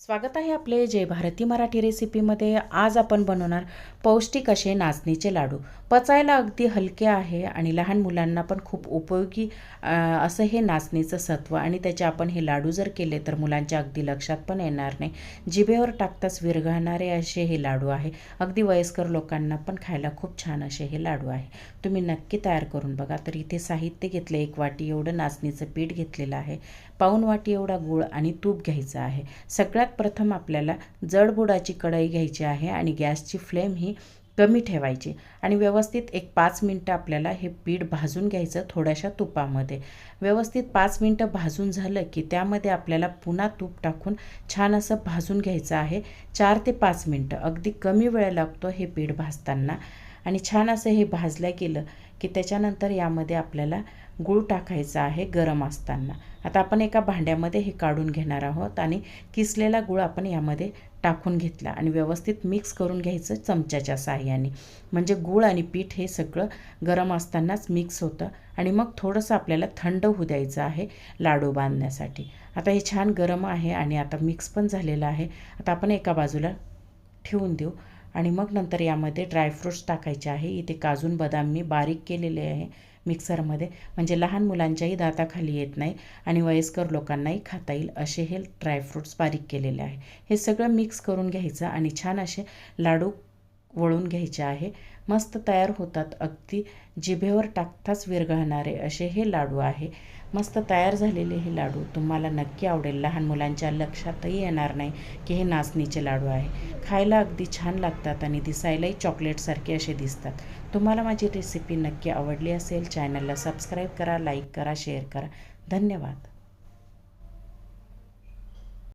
स्वागत आहे आपले जय भारती मराठी रेसिपीमध्ये. आज आपण बनवणार पौष्टिक असे नाचणीचे लाडू. पचायला अगदी हलके आहे आणि लहान मुलांना पण खूप उपयोगी असं हे नाचणीचं सत्व आणि त्याचे आपण हे लाडू जर केले तर मुलांच्या अगदी लक्षात पण येणार नाही. जिभेवर टाकताच विरघळणारे असे हे लाडू आहे. अगदी वयस्कर लोकांना पण खायला खूप छान असे हे लाडू आहे. तुम्ही नक्की तयार करून बघा. तर इथे साहित्य घेतलं एक वाटी एवढं नाचणीचं पीठ घेतलेलं आहे. पाऊन वाटी एवढा गूळ आणि तूप घ्यायचं आहे. सगळ्यात प्रथम आपल्याला जडबुडाची कढई घ्यायची आहे आणि गॅसची फ्लेम ही कमी ठेवायची. आणि व्यवस्थित एक पाच मिनटं आपल्याला हे पीठ भाजून घ्यायचं थोड्याशा तुपामध्ये. व्यवस्थित पाच मिनटं भाजून झालं की त्यामध्ये आपल्याला पुन्हा तूप टाकून छान असं भाजून घ्यायचं आहे. चार ते पाच मिनटं. अगदी कमी वेळ लागतो हे पीठ भाजताना. आणि छान असं हे भाजलं गेलं की त्याच्यानंतर यामध्ये आपल्याला गूळ टाकायचा आहे गरम असताना. आता आपण एका भांड्यामध्ये हे काढून घेणार आहोत आणि किसलेला गूळ आपण यामध्ये टाकून घेतला आणि व्यवस्थित मिक्स करून घ्यायचं चमच्याच्या साह्याने. म्हणजे गूळ आणि पीठ हे सगळं गरम असतानाच मिक्स होतं आणि मग थोडंसं आपल्याला थंड होऊ द्यायचं आहे लाडू बांधण्यासाठी. आता हे छान गरम आहे आणि आता मिक्स पण झालेलं आहे. आता आपण एका बाजूला ठेवून देऊ आणि मग नंतर यामध्ये ड्रायफ्रूट्स टाकायचे आहे. इथे काजून बदाम मी बारीक केलेले आहे मिक्सरमध्ये म्हणजे लहान मुलांच्याही दाताखाली येत नाही आणि वयस्कर लोकांनाही खाता येईल असे हे ड्रायफ्रूट्स बारीक केलेले आहे. हे सगळं मिक्स करून घ्यायचं आणि छान असे लाडू वळून घ्यायचे आहे. मस्त तयार होतात अगदी. जिभेवर टाकताच विरघळणारे असे हे लाडू आहे. मस्त तयार झालेले हे लाडू तुम्हाला नक्की आवडेल. लहान मुलांच्या लक्षातही येणार नाही की हे नाचणीचे लाडू आहे. खायला अगदी छान लागतात आणि दिसायलाही चॉकलेटसारखे असे दिसतात. तुम्हाला माझी रेसिपी नक्की आवडली असेल चॅनलला सबस्क्राईब करा लाईक करा शेअर करा. धन्यवाद.